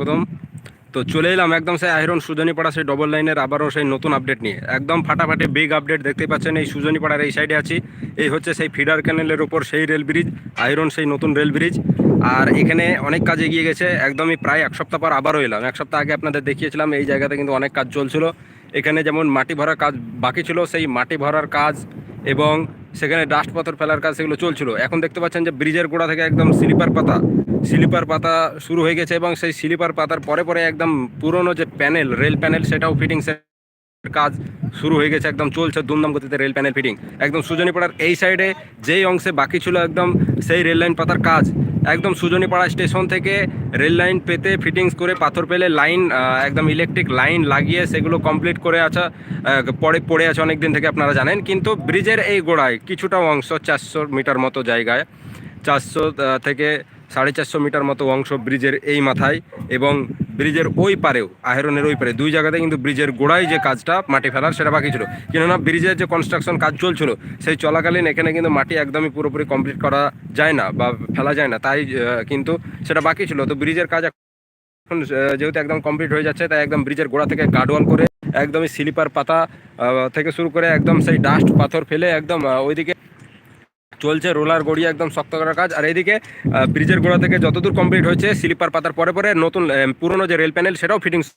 প্রথম। তো চলে এলাম একদম সেই আয়রন সুজনীপাড়া, সেই ডবল লাইনের আবারও সেই নতুন আপডেট নিয়ে। একদম ফাটাফাটি বিগ আপডেট দেখতে পাচ্ছেন এই সুজনীপাড়ার এই সাইডে আছি। এই হচ্ছে সেই ফিডার ক্যানেলের ওপর সেই রেল ব্রিজ আয়রন সেই নতুন রেল ব্রিজ আর এখানে অনেক কাজ এগিয়ে গেছে, একদমই প্রায় এক সপ্তাহ পর আবারও এলাম। এক সপ্তাহ আগে আপনাদের দেখিয়েছিলাম, এই জায়গাতে কিন্তু অনেক কাজ চলছিল। এখানে যেমন মাটি ভরার কাজ বাকি ছিল, সেই মাটি ভরার কাজ এবং সেখানে ডাস্ট পাথর ফেলার কাজ সেগুলো চলছিল। এখন দেখতে পাচ্ছেন যে ব্রিজের গোড়া থেকে একদম স্লিপার পাতা। স্লিপার পাতা শুরু হয়ে গেছে এবং সেই স্লিপার পাতার পরে পরে একদম পুরনো যে প্যানেল, রেল প্যানেল, সেটাও ফিটিংসের কাজ শুরু হয়ে গেছে, একদম চলছে দুমদাম গতিতে রেল প্যানেল ফিটিং একদম সুজনীপাড়ার এই সাইডে যেই অংশে বাকি ছিল একদম সেই রেল লাইন পাতার কাজ। একদম সুজনীপাড়া স্টেশন থেকে রেল লাইন পেতে ফিটিংস করে পাথর পেলে লাইন একদম ইলেকট্রিক লাইন লাগিয়ে সেগুলো কমপ্লিট করে আছে পড়ে পড়ে আছে অনেক দিন থেকে আপনারা জানেন। কিন্তু ব্রিজের এই গোড়ায় কিছুটা অংশ চারশো মিটার মতো জায়গায়, চারশো থেকে সাড়ে চারশো মিটার মতো অংশ ব্রিজের এই মাথায় এবং ব্রিজের ওই পারেও, আহেরনের ওই পারে, দুই জায়গাতে কিন্তু ব্রিজের গোড়ায় যে কাজটা মাটি ফেলার সেটা বাকি ছিল। কেননা ব্রিজের যে কনস্ট্রাকশন কাজ চলছিল, সেই চলাকালীন এখানে কিন্তু মাটি একদমই পুরোপুরি কমপ্লিট করা যায় না বা ফেলা যায় না। তাই কিন্তু সেটা বাকি ছিল। তো ব্রিজের কাজ এখন যেহেতু একদম কমপ্লিট হয়ে যাচ্ছে, তাই একদম ব্রিজের গোড়া থেকে গার্ডওয়াল করে, একদমই স্লিপার পাতা থেকে শুরু করে একদম সেই ডাস্ট পাথর ফেলে একদম ওইদিকে চলছে রোলার গড়িয়ে একদম শক্ত করার কাজ। আর এইদিকে ব্রিজের গোড়া থেকে যতদূর কমপ্লিট হয়েছে, স্লিপার পাতার পরে পরে নতুন পুরনো যে রেল প্যানেল সেটাও ফিটিংস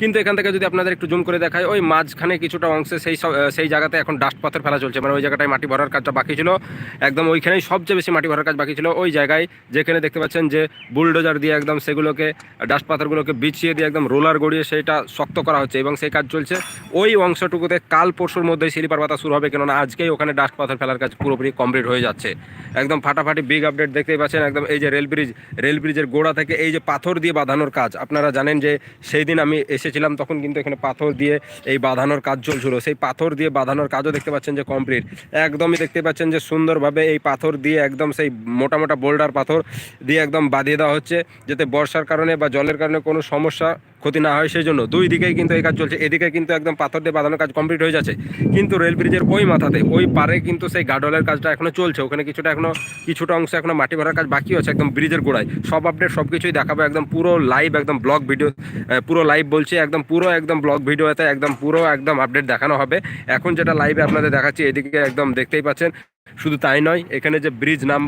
কিন্তু এখান থেকে যদি আপনাদের একটু জুম করে দেখায় ওই মাঝখানে কিছুটা অংশে সেই সেই জায়গাতে এখন ডাস্ট পাথর ফেলা চলছে। মানে ওই জায়গাটায় মাটি ভরার কাজটা বাকি ছিল। একদম ওইখানেই সবচেয়ে বেশি মাটি ভরার কাজ বাকি ছিল। ওই জায়গায় যেখানে দেখতে পাচ্ছেন যে বুলডোজার দিয়ে একদম সেগুলোকে ডাস্ট পাথরগুলোকে বিছিয়ে দিয়ে একদম রোলার গড়িয়ে সেটা শক্ত করা হচ্ছে এবং সেই কাজ চলছে। ওই অংশটুকুতে কাল পরশুর মধ্যেই স্লিপার পাতা শুরু হবে কেননা আজকেই ওখানে ডাস্ট পাথর ফেলার কাজ পুরোপুরি কমপ্লিট হয়ে যাচ্ছে। একদম ফাটাফাটি বিগ আপডেট দেখতেই পাচ্ছেন। একদম এই যে রেল ব্রিজ রেল ব্রিজের গোড়া থেকে এই যে পাথর দিয়ে বাঁধানোর কাজ। আপনারা জানেন যে সেই দিন আমি এসেছিলাম, তখন কিন্তু এখানে পাথর দিয়ে এই বাঁধানোর কাজ চলছিল। সেই পাথর দিয়ে বাঁধানোর কাজও দেখতে পাচ্ছেন যে কমপ্লিট একদমই দেখতে পাচ্ছেন যে সুন্দরভাবে এই পাথর দিয়ে একদম সেই মোটা মোটা বোল্ডার পাথর দিয়ে একদম বাঁধিয়ে দেওয়া হচ্ছে, যাতে বর্ষার কারণে বা জলের কারণে কোনো সমস্যা ক্ষতি না হয় সেই জন্য দুই দিকেই কিন্তু এই কাজ চলছে। এদিকে কিন্তু একদম পাথর দিয়ে বাঁধানোর কাজ কমপ্লিট হয়ে যাচ্ছে। কিন্তু রেল ব্রিজের ওই মাথাতে, ওই পারে কিন্তু সেই গার্ডওয়ালের কাজটা এখনও চলছে। ওখানে কিছুটা এখনও, কিছুটা অংশ এখনও মাটি ভরার কাজ বাকি আছে একদম ব্রিজের গোড়ায়। সব আপডেট সব কিছুই দেখাবো একদম পুরো লাইভ একদম ব্লগ ভিডিও পুরো লাইভ বলছি, একদম পুরো, একদম ব্লগ ভিডিওতে একদম পুরো, একদম আপডেট দেখানো হবে। এখন যেটা লাইভে আপনাদের দেখাচ্ছি, এদিকে একদম দেখতেই পাচ্ছেন। শুধু তাই নয়, এখানে যে ব্রিজ নাম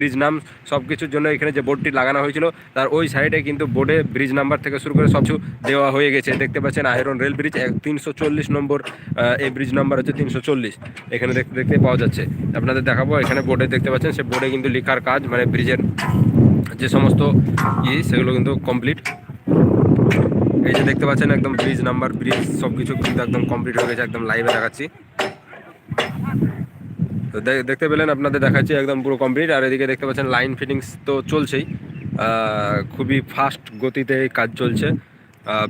ব্রিজ নাম সব কিছুর জন্য এখানে যে বোর্ডটি লাগানো হয়েছিল, তার ওই সাইডে কিন্তু বোর্ডে ব্রিজ নাম্বার থেকে শুরু করে সব কিছু দেওয়া হয়ে গেছে। দেখতে পাচ্ছেন আয়রন রেল ব্রিজ তিনশো চল্লিশ নম্বর এই ব্রিজ নাম্বার হচ্ছে তিনশো চল্লিশ। এখানে দেখতে দেখতে পাওয়া যাচ্ছে। আপনাদের দেখাবো, এখানে বোর্ডে দেখতে পাচ্ছেন, সে বোর্ডে কিন্তু লেখার কাজ মানে ব্রিজের যে সমস্ত ই, সেগুলো কিন্তু কমপ্লিট এই যে দেখতে পাচ্ছেন, একদম ব্রিজ নাম্বার, ব্রিজ সব কিছু কিন্তু একদম কমপ্লিট হয়ে গেছে, একদম লাইভে দেখাচ্ছি। তো দেখতে পেলেন, আপনাদের দেখাচ্ছি একদম পুরো কমপ্লিট আর এদিকে দেখতে পাচ্ছেন লাইন ফিটিংস তো চলছেই। খুবই ফাস্ট গতিতে কাজ চলছে।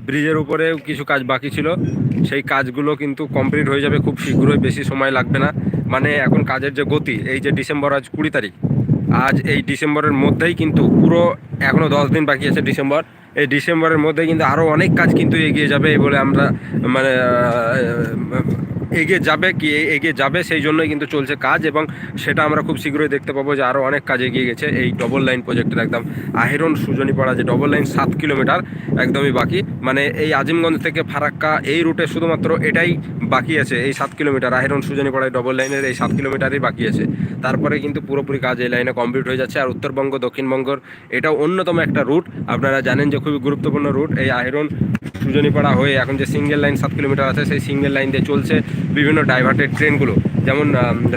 ব্রিজের উপরেও কিছু কাজ বাকি ছিল। সেই কাজগুলো কিন্তু কমপ্লিট হয়ে যাবে খুব শীঘ্রই, বেশি সময় লাগবে না। মানে এখন কাজের যে গতি, এই যে ডিসেম্বর আজ কুড়ি তারিখ, আজ এই ডিসেম্বরের মধ্যেই কিন্তু পুরো এখনও দশ দিন বাকি আছে ডিসেম্বর। এই ডিসেম্বরের মধ্যে কিন্তু আরও অনেক কাজ কিন্তু এগিয়ে যাবে এই বলে আমরা মানে এগিয়ে যাবে কি, এগিয়ে যাবে সেই জন্যই কিন্তু চলছে কাজ এবং সেটা আমরা খুব শীঘ্রই দেখতে পাবো যে আরও অনেক কাজ এগিয়ে গেছে। এই ডবল লাইন প্রজেক্টের একদম আহিরন সুজনীপাড়া যে ডবল লাইন সাত কিলোমিটার একদমই বাকি। মানে এই আজিমগঞ্জ থেকে ফারাক্কা এই রুটে শুধুমাত্র এটাই বাকি আছে, এই সাত কিলোমিটার। আহিরন সুজনীপাড়ায় ডবল লাইনের এই সাত কিলোমিটারই বাকি আছে। তারপরে কিন্তু পুরোপুরি কাজ এই লাইনে কমপ্লিট হয়ে যাচ্ছে। আর উত্তরবঙ্গ, দক্ষিণবঙ্গর এটাও অন্যতম একটা রুট আপনারা জানেন যে খুবই গুরুত্বপূর্ণ রুট এই আহিরন সুজনীপাড়া হয়ে এখন যে সিঙ্গেল লাইন সাত কিলোমিটার আছে, সেই সিঙ্গেল লাইন দিয়ে চলছে। বিভিন্ন ডাইভার্টেড ট্রেনগুলো যেমন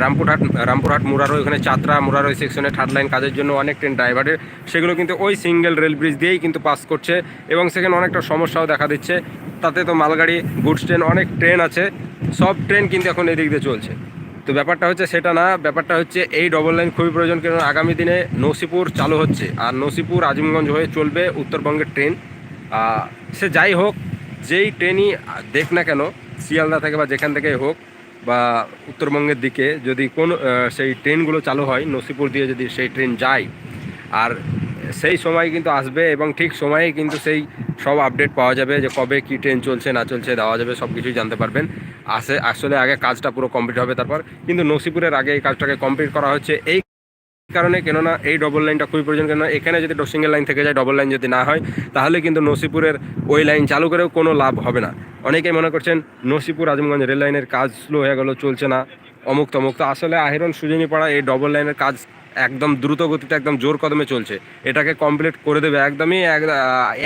রামপুরহাট রামপুরহাট মুরারো এখানে চাতরা মুরারো সেকশনে থার্ড লাইন কাজের জন্য অনেক ট্রেন ডাইভার্টেড সেগুলো কিন্তু ওই সিঙ্গেল রেল ব্রিজ দিয়েই কিন্তু পাস করছে এবং সেখানে অনেকটা সমস্যাও দেখা দিচ্ছে। তাতে তো মালগাড়ি গুডস ট্রেন অনেক ট্রেন আছে। সব ট্রেন কিন্তু এখন এদিক দিয়ে চলছে। তো ব্যাপারটা হচ্ছে সেটা না, ব্যাপারটা হচ্ছে এই ডবল লাইন খুবই প্রয়োজন কারণ আগামী দিনে নসিপুর চালু হচ্ছে। আর নসিপুর, আজিমগঞ্জ হয়ে চলবে উত্তরবঙ্গের ট্রেন সে যাই হোক যেই ট্রেনই দেখ না কেন, শিয়ালদা থেকে বা যেখান থেকেই হোক বা উত্তরবঙ্গের দিকে যদি কোন সেই ট্রেনগুলো চালু হয়, নসিপুর দিয়ে যদি সেই ট্রেন যায়, আর সেই সময় কিন্তু আসবে এবং ঠিক সময়ে কিন্তু সেই সব আপডেট পাওয়া যাবে যে কবে কী ট্রেন চলছে, না চলছে, দেওয়া যাবে সব কিছুই জানতে পারবেন। আসে, আসলে আগে কাজটা পুরো কমপ্লিট হবে তারপর। কিন্তু নসিপুরের আগে এই কাজটাকে কমপ্লিট করা হচ্ছে, এই কারণে কেননা এই ডবল লাইনটা খুবই প্রয়োজন, কেননা এখানে যদি সিঙ্গেল লাইন থেকে যায় ডবল লাইন যদি না হয়, তাহলে কিন্তু নসিপুরের ওই লাইন চালু করেও কোনো লাভ হবে না। অনেকেই মনে করছেন নসিপুর আজমগঞ্জ রেল লাইনের কাজ স্লো হয়ে গেল, চলছে না, অমুক তমুক। তো আসলে আহিরন সুজনী পাড়া এই ডবল লাইনের কাজ একদম দ্রুত গতিতে, একদম জোর কদমে চলছে। এটাকে কমপ্লিট করে দেবে একদমই এক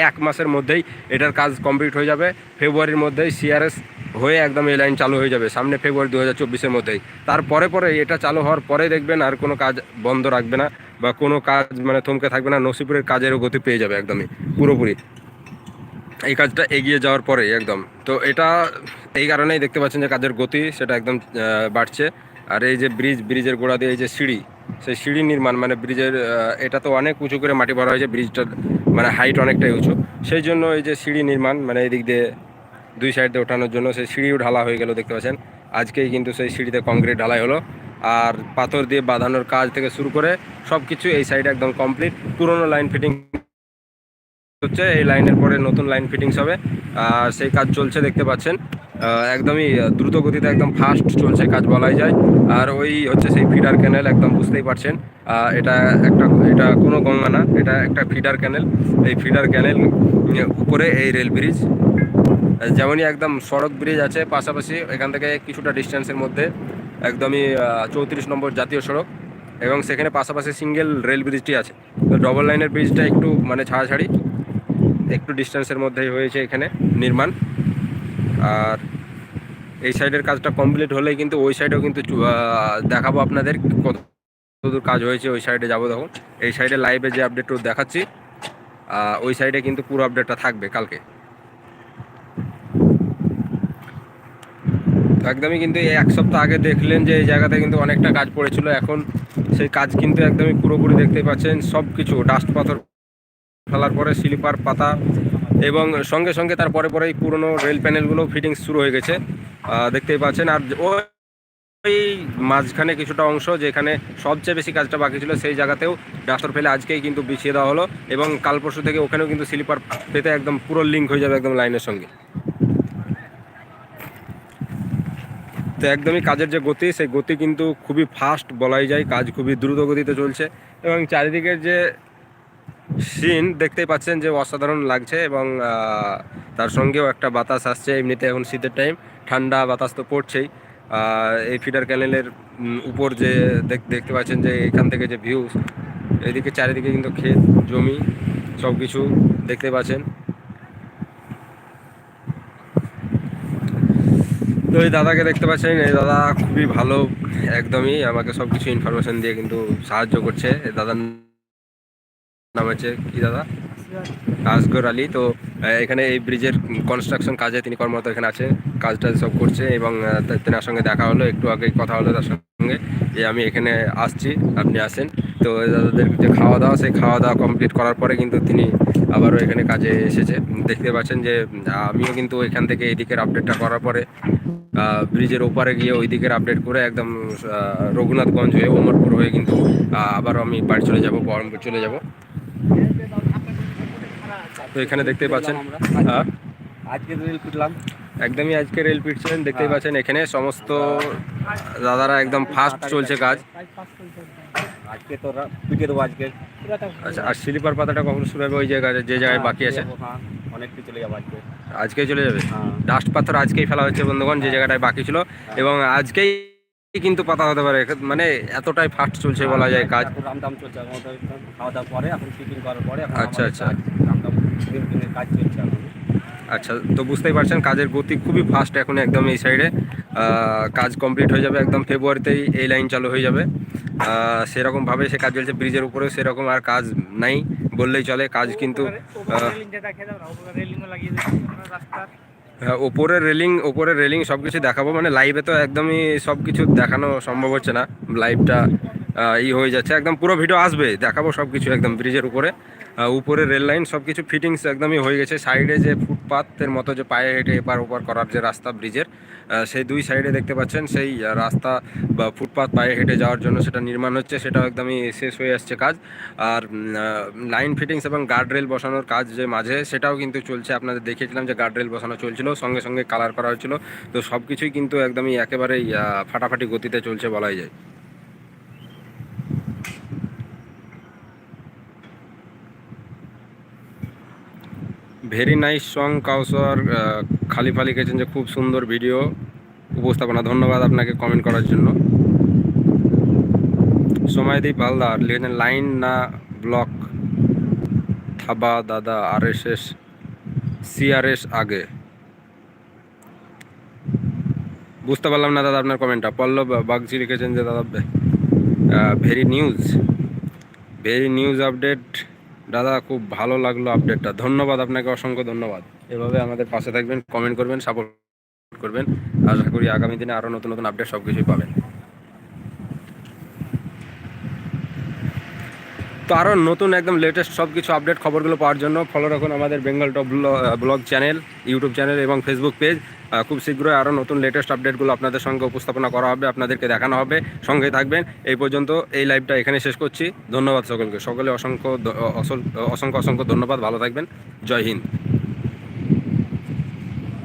এক মাসের মধ্যেই এটার কাজ কমপ্লিট হয়ে যাবে। ফেব্রুয়ারির মধ্যেই সিআরএস হয়ে একদম এই লাইন চালু হয়ে যাবে, সামনে ফেব্রুয়ারি দু হাজার চব্বিশের মধ্যেই। তারপরে পরে এটা চালু হওয়ার পরে দেখবেন আর কোনো কাজ বন্ধ রাখবে না বা কোনো কাজ মানে থমকে থাকবে না, নসিপুরের কাজেরও গতি পেয়ে যাবে একদমই, পুরোপুরি। এই কাজটা এগিয়ে যাওয়ার পরে একদম। তো এটা এই কারণেই দেখতে পাচ্ছেন যে কাজের গতি সেটা একদম বাড়ছে। আর এই যে ব্রিজ, ব্রিজের গোড়া দিয়ে এই যে সিঁড়ি, সেই সিঁড়ি নির্মাণ মানে ব্রিজের এটা তো অনেক উঁচু করে মাটি ভরা হয়েছে, ব্রিজটার মানে হাইট অনেকটাই উঁচু। সেই জন্য এই যে সিঁড়ি নির্মাণ মানে এই দিক দিয়ে দুই সাইড দিয়ে ওঠানোর জন্য সেই সিঁড়িও ঢালা হয়ে গেল, দেখতে পাচ্ছেন। আজকেই কিন্তু সেই সিঁড়িতে কংক্রিট ঢালাই হলো। আর পাথর দিয়ে বাঁধানোর কাজ থেকে শুরু করে সব কিছু এই সাইডে একদম কমপ্লিট পুরনো লাইন ফিটিং হচ্ছে, এই লাইনের পরে নতুন লাইন ফিটিংস হবে। আর সেই কাজ চলছে, দেখতে পাচ্ছেন। একদমই দ্রুত গতিতে একদম ফাস্ট চলছে কাজ বলাই যায়। আর ওই হচ্ছে সেই ফিডার ক্যানেল একদম বুঝতেই পারছেন। এটা একটা, এটা কোনো গঙ্গা না, এটা একটা ফিডার ক্যানেল এই ফিডার ক্যানেল উপরে এই রেল ব্রিজ যেমনই একদম সড়ক ব্রিজ আছে, পাশাপাশি এখান থেকে কিছুটা ডিস্টেন্সের মধ্যে একদমই চৌত্রিশ নম্বর জাতীয় সড়ক এবং সেখানে পাশাপাশি সিঙ্গেল রেল ব্রিজটি আছে। তো ডবল লাইনের ব্রিজটা একটু মানে ছাড়াছাড়ি, একটু ডিস্টেন্সের মধ্যেই হয়েছে এখানে নির্মাণ। আর এই সাইডের কাজটা কমপ্লিট হলেই কিন্তু ওই সাইডেও কিন্তু দেখাবো আপনাদের কত দূর কাজ হয়েছে, ওই সাইডে যাব তখন। এই সাইডে লাইভে যে আপডেটটা দেখাচ্ছি ওই সাইডে কিন্তু পুরো আপডেটটা থাকবে কালকে। একদমই কিন্তু এই এক সপ্তাহ আগে দেখলেন যে এই জায়গাতে কিন্তু অনেকটা কাজ পড়েছিল। এখন সেই কাজ কিন্তু একদমই পুরোপুরি দেখতেই পাচ্ছেন। সব কিছু, ডাস্ট পাথর ফেলার পরে স্লিপার পাতা এবং সঙ্গে সঙ্গে তার পরে পরেই পুরনো রেল প্যানেলগুলো ফিটিংস শুরু হয়ে গেছে। দেখতেই পাচ্ছেন। আর ওই মাঝখানে কিছুটা অংশ যেখানে সবচেয়ে বেশি কাজটা বাকি ছিল সেই জায়গাতেও ডাস্টার ফেলে আজকেই কিন্তু বিছিয়ে দেওয়া হলো এবং কাল পরশু থেকে ওখানেও কিন্তু স্লিপার পেতে একদম পুরো লিঙ্ক হয়ে যাবে একদম লাইনের সঙ্গে। তো একদমই কাজের যে গতি, সেই গতি কিন্তু খুবই ফাস্ট বলাই যায়, কাজ খুবই দ্রুত গতিতে চলছে এবং চারিদিকের যে সিন দেখতেই পাচ্ছেন যে অসাধারণ লাগছে এবং তার সঙ্গেও একটা বাতাস আসছে এমনিতে এখন শীতের টাইম ঠান্ডা বাতাস তো পড়ছেই। এই ফিডার ক্যানেলের উপর যে দেখ- দেখতে পাচ্ছেন যে এখান থেকে যে ভিউ এদিকে চারিদিকে কিন্তু ক্ষেত, জমি সব কিছু দেখতে পাচ্ছেন। তো এই দাদাকে দেখতে পাচ্ছেন এই দাদা খুবই ভালো, একদমই আমাকে সব কিছু ইনফরমেশন দিয়ে কিন্তু সাহায্য করছে। এই দাদার নাম হচ্ছে কি দাদা? আসগর আলী। তো এখানে এই ব্রিজের কনস্ট্রাকশন কাজে তিনি কর্মরত এখানে আছে কাজ টাজ সব করছে এবং তেনার সঙ্গে দেখা হলো, একটু আগে কথা হলো তার সঙ্গে যে আমি এখানে আসছি, আপনি আসেন। তো দাদাদের যে খাওয়া দাওয়া সেই খাওয়া দাওয়া কমপ্লিট করার পরে কিন্তু তিনি আবারও এখানে কাজে এসেছে। দেখতে পাচ্ছেন যে আমিও কিন্তু এখান থেকে এদিকের আপডেটটা করার পরে ব্রিজের ওপারে গিয়ে ওই দিকের আপডেট করে একদম রঘুনাথগঞ্জ হয়ে ওমরপুর হয়ে কিন্তু আবারও আমি বাড়ি চলে যাব বহরমপুর চলে যাব। তো এখানে দেখতে পাচ্ছেন আজকে রেল ফিরলাম। একদমই আজকে রেল পিটছেন দেখতেই পাচ্ছেন এখানে সমস্ত দাদারা একদম ফাস্ট চলছে কাজ। আজকে তো পিটে দেবো আজকে। আচ্ছা আর স্লিপার পাতাটা কখন শুরু ওই জায়গায় যে জায়গায় বাকি আছে? হ্যাঁ অনেকটা চলে যাব আজকে। আজকেই চলে যাবে? হ্যাঁ। ডাস্ট পাথর আজকেই ফেলা হচ্ছে বন্ধুগণ যে জায়গাটায় বাকি ছিল। এবং আজকেই কিন্তু পাতা হতে পারে। মানে এতটাই ফাস্ট চলছে বলা যায় কাজ। রামদাম চলছে। খাওয়া দাওয়া পরে এখন টিফিন করার পরে এখন আচ্ছা, আচ্ছা। রামদাম কাজ চলছে আচ্ছা তো বুঝতেই পারছেন কাজের গতি খুবই ফাস্ট এখন একদম এই সাইডে কাজ কমপ্লিট হয়ে যাবে একদম ফেব্রুয়ারিতেই এই লাইন চালু হয়ে যাবে। সেরকমভাবে সে কাজ চলছে ব্রিজের উপরেও সেরকম আর কাজ নাই বললেই চলে কাজ কিন্তু হ্যাঁ ওপরের রেলিং ওপরের রেলিং সব কিছু দেখাবো মানে লাইভে তো একদমই সব কিছু দেখানো সম্ভব হচ্ছে না। লাইভটা ই হয়ে যাচ্ছে একদম পুরো ভিডিও আসবে দেখাবো সব কিছু একদম ব্রিজের উপরে। উপরে রেল লাইন সব কিছু ফিটিংস একদমই হয়ে গেছে। সাইডে যে ফুটপাথের মতো যে পায়ে হেঁটে এপার ওপার করার যে রাস্তা ব্রিজের সেই দুই সাইডে দেখতে পাচ্ছেন, সেই রাস্তা বা ফুটপাথ পায়ে হেঁটে যাওয়ার জন্য সেটা নির্মাণ হচ্ছে, সেটাও একদমই শেষ হয়ে আসছে কাজ। আর লাইন ফিটিংস এবং গার্ডরেল বসানোর কাজ যে মাঝে, সেটাও কিন্তু চলছে। আপনাদের দেখিয়েছিলাম যে গার্ডরেল বসানো চলছিল, সঙ্গে সঙ্গে কালার করা হয়েছিল। তো সব কিছুই কিন্তু একদমই একেবারেই ফাটাফাটি গতিতে চলছে বলাই যায়। ভেরি নাইস সং কাউসার খালিফা লিখেছেন যে খুব সুন্দর ভিডিও উপস্থাপনা। ধন্যবাদ আপনাকে কমেন্ট করার জন্য। সময়দীপ হালদার লিখেছেন লাইন না ব্লক থাবা দাদা আর এস এস সিআরএস আগে। বুঝতে পারলাম না দাদা আপনার কমেন্টটা পল্লব বাগজি লিখেছেন যে, দাদা very news very news update দাদা, খুব ভালো লাগল আপডেটটা ধন্যবাদ আপনাকে, অসংখ্য ধন্যবাদ। এভাবে আমাদের পাশে থাকবেন কমেন্ট করবেন সাপোর্ট করবেন। আশা করি আগামী দিনে আরও নতুন নতুন আপডেট সব কিছুই পাবেন। তো আরও নতুন একদম লেটেস্ট সব কিছু আপডেট খবরগুলো পাওয়ার জন্য ফলো রাখুন আমাদের Bengal top blog channel YouTube channel এবং ফেসবুক পেজ খুব শীঘ্রই আরও নতুন লেটেস্ট আপডেটগুলো আপনাদের সঙ্গে উপস্থাপনা করা হবে, আপনাদেরকে দেখানো হবে। সঙ্গে থাকবেন। এই পর্যন্ত এই লাইভটা এখানে শেষ করছি। ধন্যবাদ সকলকে। সকলে অসংখ্য অসংখ্য অসংখ্য ধন্যবাদ। ভালো থাকবেন। জয় হিন্দ।